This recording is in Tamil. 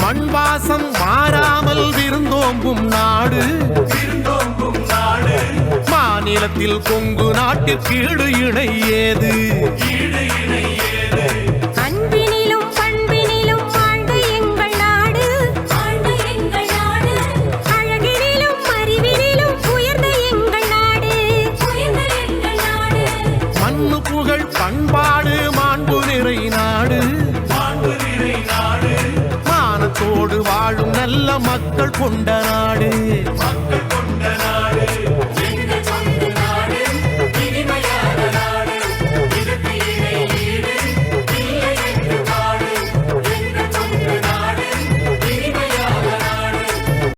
மண்வாசம் மாறாமல் விருந்தோம்பும் நாடு. விருந்தோம்பும் நாடு. மாநிலத்தில் கொங்கு நாட்டு கீடு இணை ஏது? மண்ணு புகழ் பண்பாடு மாண்பு நிறை நாடு. மானத்தோடு வாழும் நல்ல மக்கள் கொண்ட நாடு.